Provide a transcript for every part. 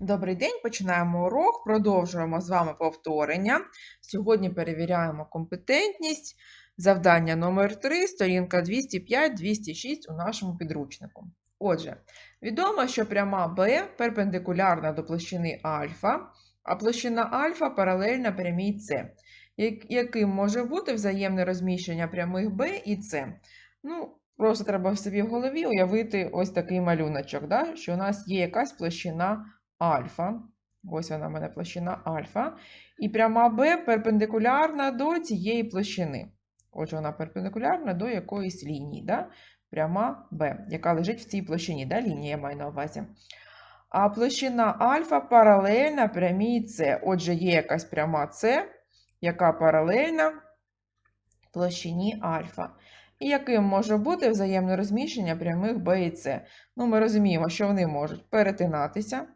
Добрий день, починаємо урок, продовжуємо з вами повторення. Сьогодні перевіряємо компетентність. Завдання номер 3 сторінка 205-206 у нашому підручнику. Отже, відомо, що пряма Б перпендикулярна до площини альфа, а площина альфа паралельна прямій С, яким може бути взаємне розміщення прямих Б і С. Ну, просто треба в собі в голові уявити ось такий малюночок, да? що у нас є якась площина альфа. Ось вона в мене площина альфа. І пряма Б перпендикулярна до цієї площини. Отже, вона перпендикулярна до якоїсь лінії. Да? Пряма Б, яка лежить в цій площині. Да? Лінія я маю на увазі. А площина альфа паралельна прямій С. Отже, є якась пряма С, яка паралельна площині альфа. І яким може бути взаємне розміщення прямих Б і С? Ну, ми розуміємо, що вони можуть перетинатися,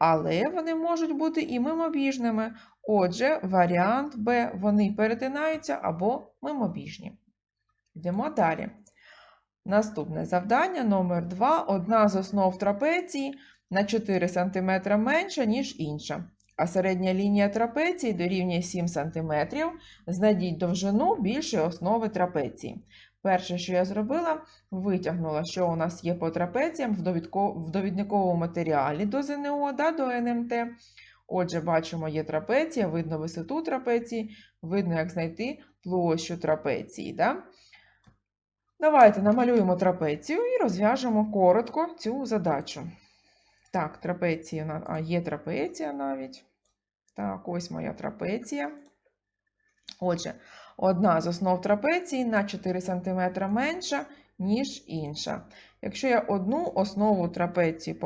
але вони можуть бути і мимобіжними. Отже, варіант Б вони перетинаються або мимобіжні. Йдемо далі. Наступне завдання номер 2. Одна з основ трапеції на 4 см менша, ніж інша. А середня лінія трапеції дорівнює 7 см. Знайдіть довжину більшої основи трапеції. Перше, що я зробила, витягнула, що у нас є по трапеціям в, довідниковому матеріалі до ЗНО, да, до НМТ. Отже, бачимо, є трапеція, видно висоту трапеції, видно, як знайти площу трапеції. Да? Давайте намалюємо трапецію і розв'яжемо коротко цю задачу. Так, трапеція, а є трапеція навіть. Так, ось моя трапеція. Отже, одна з основ трапеції на 4 см менша, ніж інша. Якщо я одну основу трапеції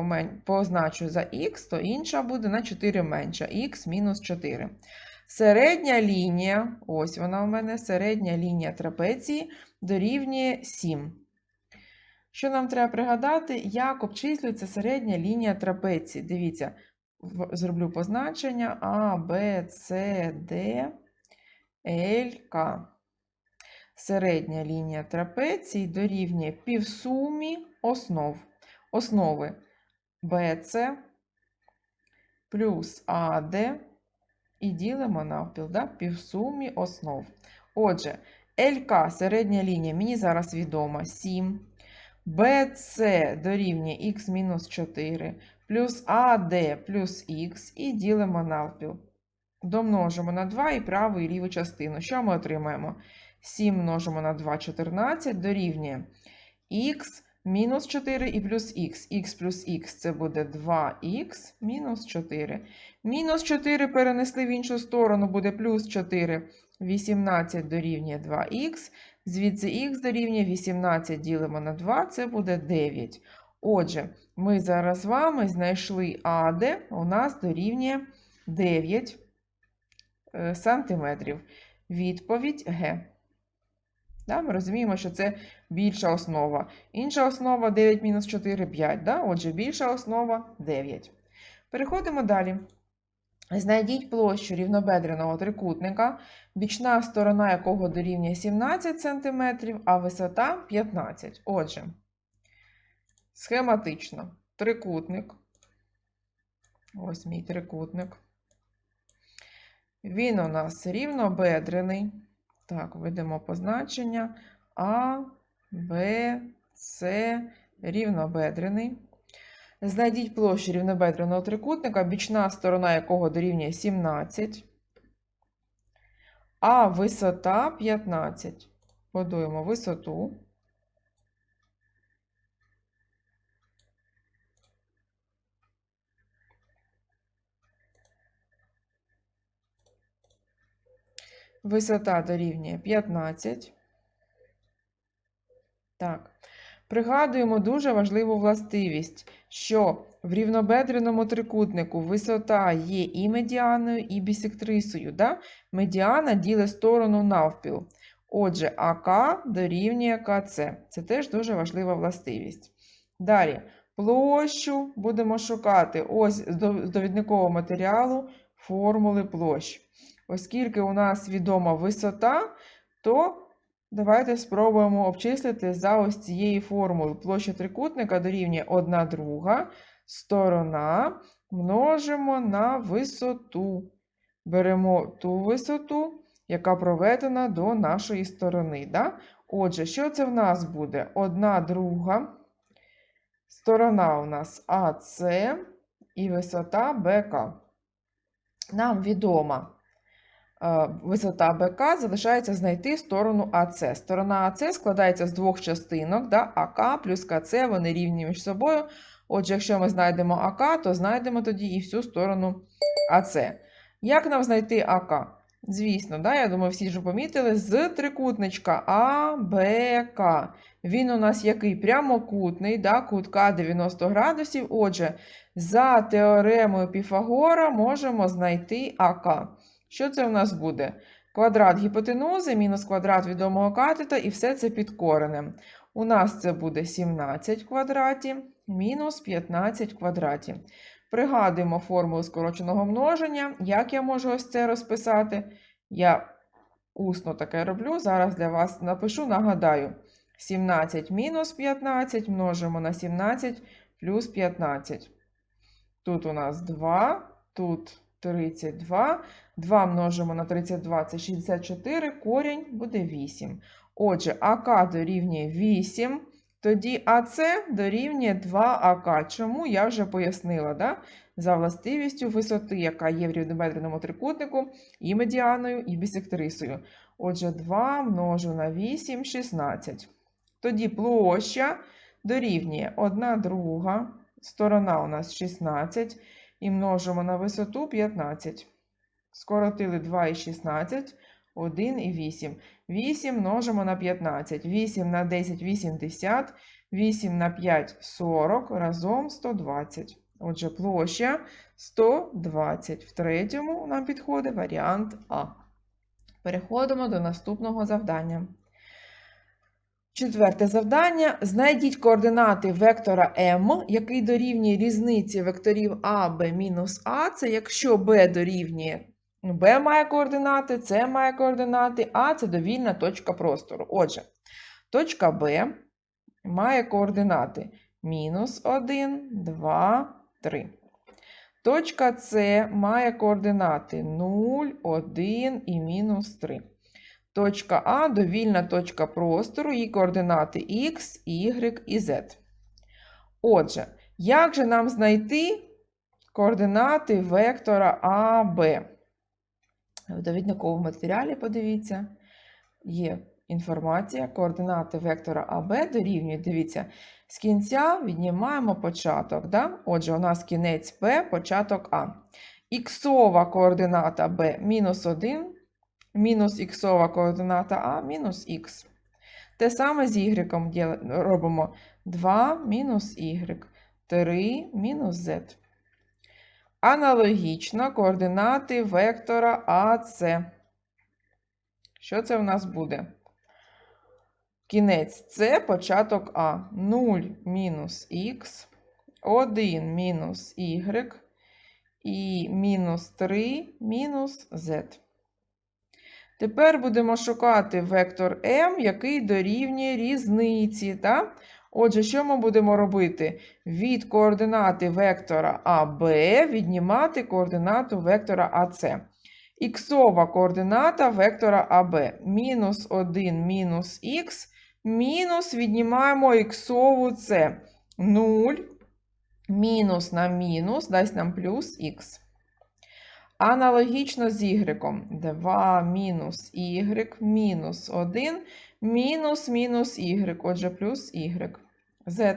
позначу за х, то інша буде на 4 менша, х мінус 4. Середня лінія, ось вона у мене, середня лінія трапеції дорівнює 7. Що нам треба пригадати, як обчислюється середня лінія трапеції? Дивіться, зроблю позначення А, Б, С, Д, Л, К. Середня лінія трапеції дорівнює півсумі основ. Основи BC плюс AD і ділимо навпіл, да? півсумі основ. Отже, ЛК середня лінія мені зараз відома 7. BC дорівнює х мінус 4 плюс AD плюс х і ділимо навпіл. Домножимо на 2 і праву і ліву частину. Що ми отримаємо? 7 множимо на 2 – 14 дорівнює х мінус 4 і плюс х. х плюс х це буде 2х мінус 4. Мінус 4 перенесли в іншу сторону, буде плюс 4. 18 дорівнює 2х. Звідси х дорівнює 18 ділимо на 2, це буде 9. Отже, ми зараз з вами знайшли АД, у нас дорівнює 9 е, сантиметрів. Відповідь Г. Да, ми розуміємо, що це більша основа. Інша основа 9 мінус 4 5. Да? Отже, більша основа 9. Переходимо далі. Знайдіть площу рівнобедреного трикутника, бічна сторона якого дорівнює 17 см, а висота 15 Отже, схематично. Трикутник. Ось мій трикутник. Він у нас рівнобедрений. Так, введемо позначення А, Б, С, рівнобедрений. Знайдіть площу рівнобедреного трикутника, бічна сторона якого дорівнює 17, а висота 15. Будуємо висоту. Висота дорівнює 15. Так. Пригадуємо дуже важливу властивість, що в рівнобедреному трикутнику висота є і медіаною, і бісектрисою. Да? Медіана ділить сторону навпіл. Отже, АК дорівнює КЦ. Це теж дуже важлива властивість. Далі, площу будемо шукати ось з довідникового матеріалу формули площ. Оскільки у нас відома висота, то давайте спробуємо обчислити за ось цією формулою. Площа трикутника дорівнює 1 друга, сторона множимо на висоту. Беремо ту висоту, яка проведена до нашої сторони. Да? Отже, що це в нас буде? Одна друга. Сторона у нас АС і висота БК. Нам відома е, висота БК, залишається знайти сторону АС. Сторона АС складається з двох частинок, да? АК плюс КЦ, вони рівні між собою. Отже, якщо ми знайдемо АК, то знайдемо тоді і всю сторону АС. Як нам знайти АК? Звісно, да, я думаю, всі вже помітили, з трикутничка АБК. Він у нас який? Прямокутний, да, кутка 90 градусів. Отже, за теоремою Піфагора можемо знайти АК. Що це у нас буде? Квадрат гіпотенузи мінус квадрат відомого катета, і все це під коренем. У нас це буде 17 квадратів мінус 15 квадратів. Пригадуємо формулу скороченого множення. Як я можу ось це розписати? Я усно таке роблю. Зараз для вас напишу, нагадаю. 17 мінус 15 множимо на 17 плюс 15. Тут у нас 2, тут 32. 2 множимо на 32 це 64, корінь буде 8. Отже, АК дорівнює 8. Тоді АС дорівнює 2АК. Чому я вже пояснила, да? за властивістю висоти, яка є в рівнобедреному трикутнику, і медіаною, і бісектрисою. Отже, 2 множу на 8 16. Тоді площа дорівнює 1 друга, сторона у нас 16, і множимо на висоту 15. Скоротили 2 і 16, 1 і 8. 8 множимо на 15. 8 на 10 80, 8 на 5 40, разом 120. Отже, площа 120. В третьому нам підходить варіант А. Переходимо до наступного завдання. Четверте завдання. Знайдіть координати вектора m, який дорівнює різниці векторів А, Б мінус А. Це якщо b дорівнює Ну, B має координати, С має координати, А це довільна точка простору. Отже, точка Б має координати мінус 1, 2, 3. Точка С має координати 0, 1 і мінус 3. Точка А довільна точка простору, її координати Х, Y і Z. Отже, як же нам знайти координати вектора АБ? В довідниковому матеріалі, подивіться, є інформація, координати вектора АБ дорівнюють, дивіться, з кінця віднімаємо початок. Да? Отже, у нас кінець Б, початок А. Іксова координата Б мінус 1, мінус іксова координата А мінус х. Те саме з y робимо 2 мінус y, 3 мінус z. Аналогічно координати вектора АС. Що це в нас буде? Кінець С початок А. 0 мінус х, 1 мінус y і мінус 3 мінус z. Тепер будемо шукати вектор m, який дорівнює різниці. Так? Отже, що ми будемо робити? Від координати вектора АБ віднімати координату вектора АС. Іксова координата вектора АБ. Мінус 1 мінус х, мінус віднімаємо іксову С. 0, мінус на мінус, дасть нам плюс х. Аналогічно з y. 2 мінус y, мінус 1, мінус мінус y, отже, плюс y. z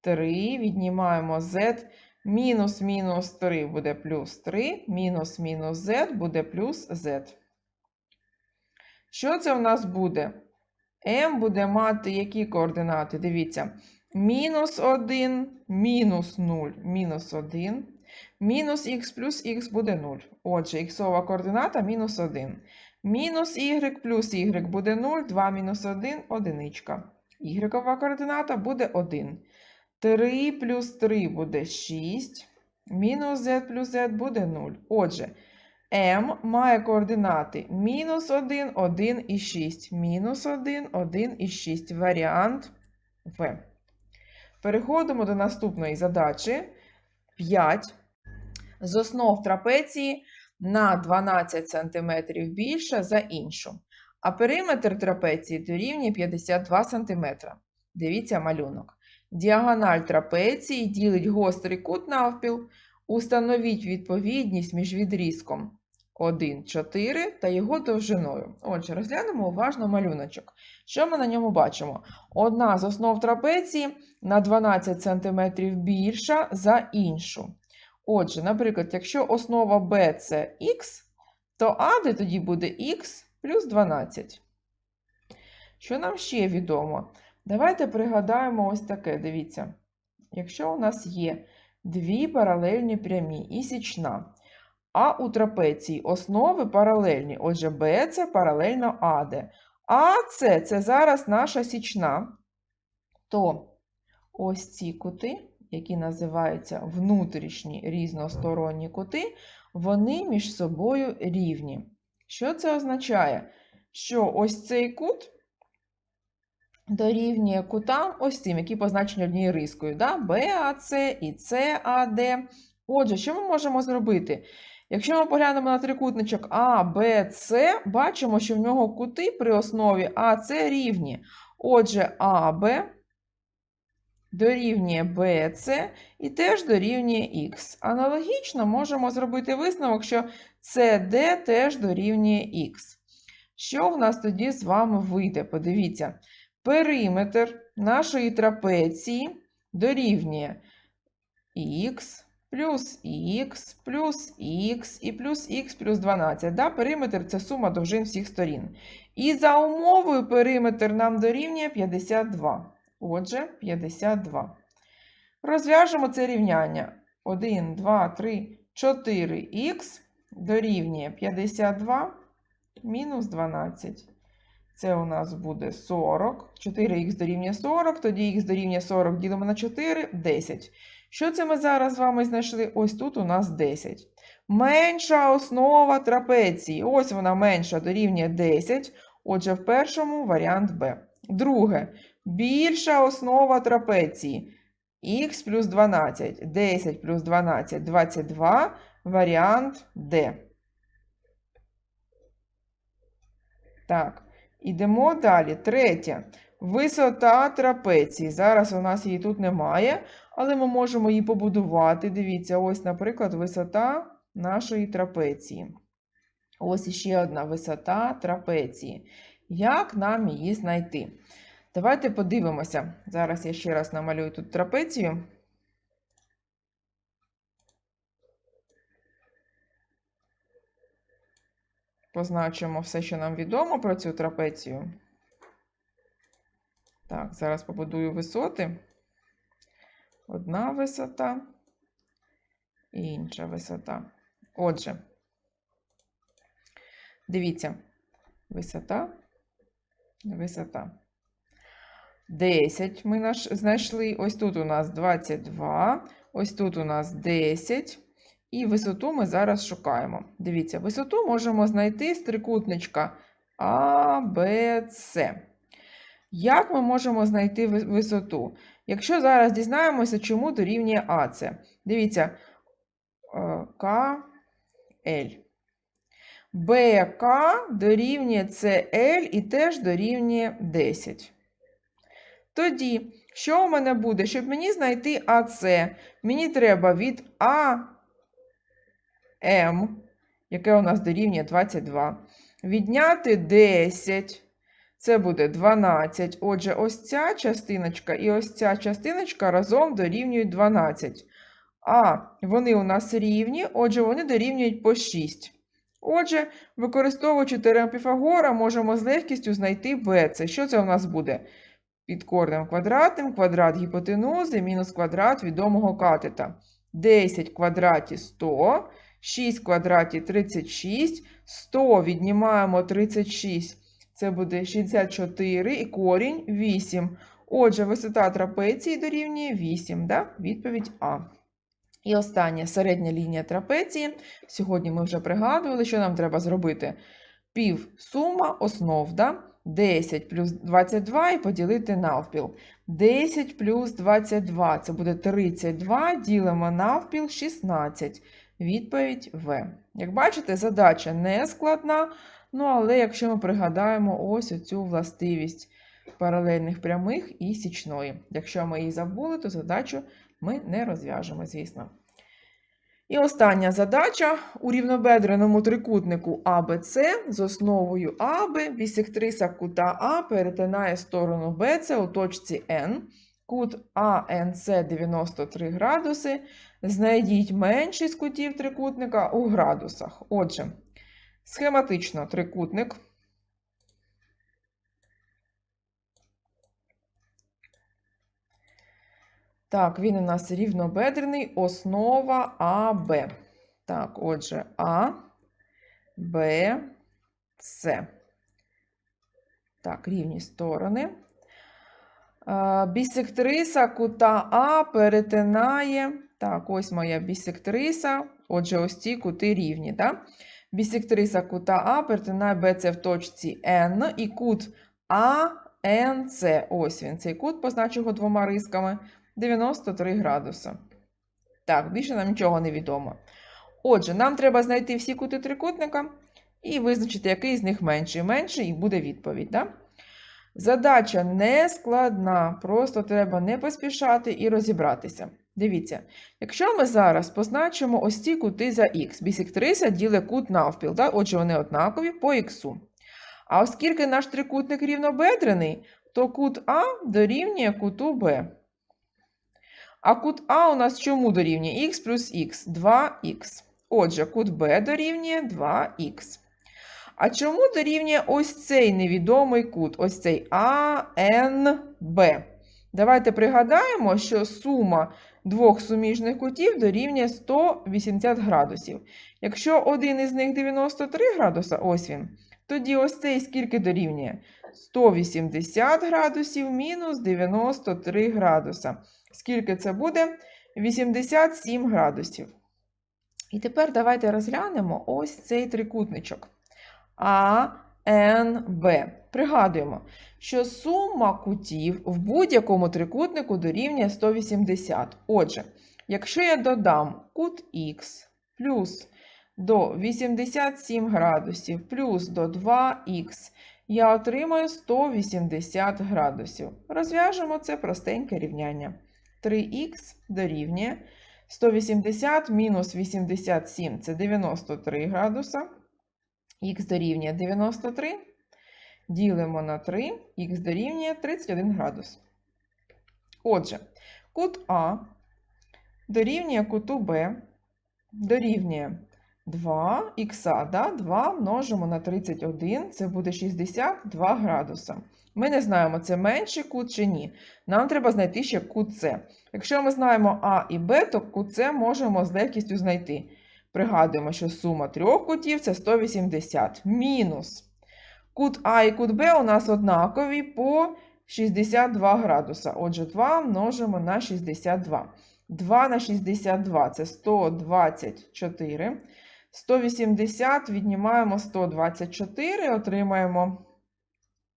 3, віднімаємо z, мінус мінус 3 буде плюс 3, мінус мінус z буде плюс z. Що це в нас буде? m буде мати які координати? Дивіться. Мінус 1, мінус 0, мінус 1. Мінус х плюс х буде 0. Отже, іксова координата мінус 1. Мінус y плюс y буде 0, 2 мінус 1 одиничка. Y координата буде 1. 3 плюс 3 буде 6. Мінус z плюс z буде 0. Отже, m має координати мінус 1, 1 і 6. Мінус 1, 1 і 6. Варіант В. Переходимо до наступної задачі. 5. З основ трапеції на 12 см більша за іншу, а периметр трапеції дорівнює 52 см. Дивіться малюнок. Діагональ трапеції ділить гострий кут навпіл. Установіть відповідність між відрізком 1, 4 та його довжиною. Отже, розглянемо уважно малюночок. Що ми на ньому бачимо? Одна з основ трапеції на 12 см більша за іншу. Отже, наприклад, якщо основа B це х, то AD тоді буде х плюс 12. Що нам ще відомо? Давайте пригадаємо ось таке, дивіться. Якщо у нас є дві паралельні прямі і січна, а у трапеції основи паралельні, отже, B це паралельно AD, а С це зараз наша січна, то ось ці кути, які називаються внутрішні різносторонні кути, вони між собою рівні. Що це означає? Що ось цей кут дорівнює кутам ось цим, які позначені однією рискою. Да? BAC і CAD. Отже, що ми можемо зробити? Якщо ми поглянемо на трикутничок А, Б, С, бачимо, що в нього кути при основі АС рівні. Отже, АБ дорівнює БЦ і теж дорівнює Х. Аналогічно можемо зробити висновок, що CD теж дорівнює Х. Що в нас тоді з вами вийде? Подивіться. Периметр нашої трапеції дорівнює х плюс х плюс х і плюс х плюс 12. Да? Периметр це сума довжин всіх сторін. І за умовою периметр нам дорівнює 52. Отже, 52. Розв'яжемо це рівняння. 1, 2, 3, 4х дорівнює 52 мінус 12. Це у нас буде 40. 4х дорівнює 40, тоді х дорівнює 40 ділимо на 4 10. Що це ми зараз з вами знайшли? Ось тут у нас 10. Менша основа трапеції. Ось вона менша дорівнює 10. Отже, в першому варіант Б. Друге. Більша основа трапеції. Х плюс 12. 10 плюс 12 22. Варіант Д. Так. Ідемо далі. Третє. Висота трапеції. Зараз у нас її тут немає, але ми можемо її побудувати. Дивіться, ось, наприклад, висота нашої трапеції. Ось іще одна висота трапеції. Як нам її знайти? Давайте подивимося. Зараз я ще раз намалюю тут трапецію. Позначимо все, що нам відомо про цю трапецію. Так, зараз побудую висоти. Одна висота і інша висота. Отже, дивіться, висота, висота. 10 ми наш, знайшли. Ось тут у нас 22, ось тут у нас 10. І висоту ми зараз шукаємо. Дивіться, висоту можемо знайти з трикутничка А, Б, С. Як ми можемо знайти висоту? Якщо зараз дізнаємося, чому дорівнює АЦ. Дивіться, е, К, Л. БК дорівнює СЛ і теж дорівнює 10. Тоді, що у мене буде? Щоб мені знайти АЦ, мені треба від АМ, яке у нас дорівнює 22, відняти 10. Це буде 12. Отже, ось ця частиночка і ось ця частиночка разом дорівнюють 12. А вони у нас рівні, отже, вони дорівнюють по 6. Отже, використовуючи теорему Піфагора, можемо з легкістю знайти b. Це що це у нас буде? Під корнем квадратним квадрат гіпотенузи мінус квадрат відомого катета. 10 в квадраті 100, 6 в квадраті 36, 100 віднімаємо 36. Це буде 64 і корінь 8. Отже, висота трапеції дорівнює 8. Да? Відповідь А. І остання середня лінія трапеції. Сьогодні ми вже пригадували, що нам треба зробити. Пів сума основ. Да? 10 плюс 22 і поділити навпіл. 10 плюс 22 це буде 32, ділимо навпіл 16. Відповідь В. Як бачите, задача не складна, ну але якщо ми пригадаємо ось оцю властивість паралельних прямих і січної. Якщо ми її забули, то задачу ми не розв'яжемо, звісно. І остання задача у рівнобедреному трикутнику АБЦ з основою АБ бісектриса кута А перетинає сторону БЦ у точці N. Кут АНЦ 93 градуси. Знайдіть менший з кутів трикутника у градусах. Отже, схематично трикутник. Так, він у нас рівнобедрений, основа АБ. Так, отже, А, Б, С. Так, рівні сторони. Бісектриса кута А перетинає. Так, ось моя бісектриса. Отже, ось ці кути рівні. Так? Бісектриса кута А перетинає БЦ в точці N і кут АНЦ. Ось він, цей кут, позначу його двома рисками. 93 градуса. Так, більше нам нічого не відомо. Отже, нам треба знайти всі кути трикутника і визначити, який з них менший. Менший, і буде відповідь. Да? Задача не складна, просто треба не поспішати і розібратися. Дивіться, якщо ми зараз позначимо ось ці кути за х, бісектриса ділить кут навпіл, да? отже, вони однакові по х. А оскільки наш трикутник рівнобедрений, то кут А дорівнює куту Б. А кут А у нас чому дорівнює х плюс х? 2х. Отже, кут Б дорівнює 2х. А чому дорівнює ось цей невідомий кут? Ось цей АНБ. Давайте пригадаємо, що сума двох суміжних кутів дорівнює 180 градусів. Якщо один із них 93 градуса, ось він, тоді ось цей скільки дорівнює? 180 градусів мінус 93 градуса. Скільки це буде? 87 градусів. І тепер давайте розглянемо ось цей трикутничок. А, Н, Б. Пригадуємо, що сума кутів в будь-якому трикутнику дорівнює 180. Отже, якщо я додам кут Х плюс до 87 градусів плюс до 2х, я отримаю 180 градусів. Розв'яжемо це простеньке рівняння. 3х дорівнює 180 мінус 87 це 93 градуса. Х дорівнює 93. Ділимо на 3, х дорівнює 31 градус. Отже, кут А дорівнює куту Б, дорівнює 2 х, да? 2 множимо на 31, це буде 62 градуса. Ми не знаємо, це менший кут чи ні. Нам треба знайти ще кут С. Якщо ми знаємо А і Б, то кут С можемо з легкістю знайти. Пригадуємо, що сума трьох кутів це 180. Мінус. Кут А і кут Б у нас однакові по 62 градуса. Отже, 2 множимо на 62. 2 на 62 це 124. 180 віднімаємо 124, отримаємо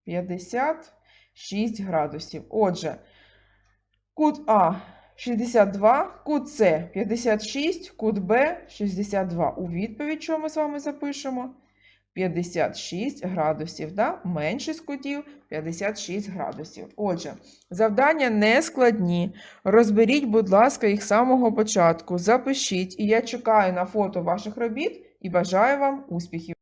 56 градусів. Отже, кут А 62, кут С 56, кут Б 62. У відповідь, що ми з вами запишемо? 56 градусів, да? менший з кутів 56 градусів. Отже, завдання не складні. Розберіть, будь ласка, їх з самого початку. Запишіть, і я чекаю на фото ваших робіт і бажаю вам успіхів!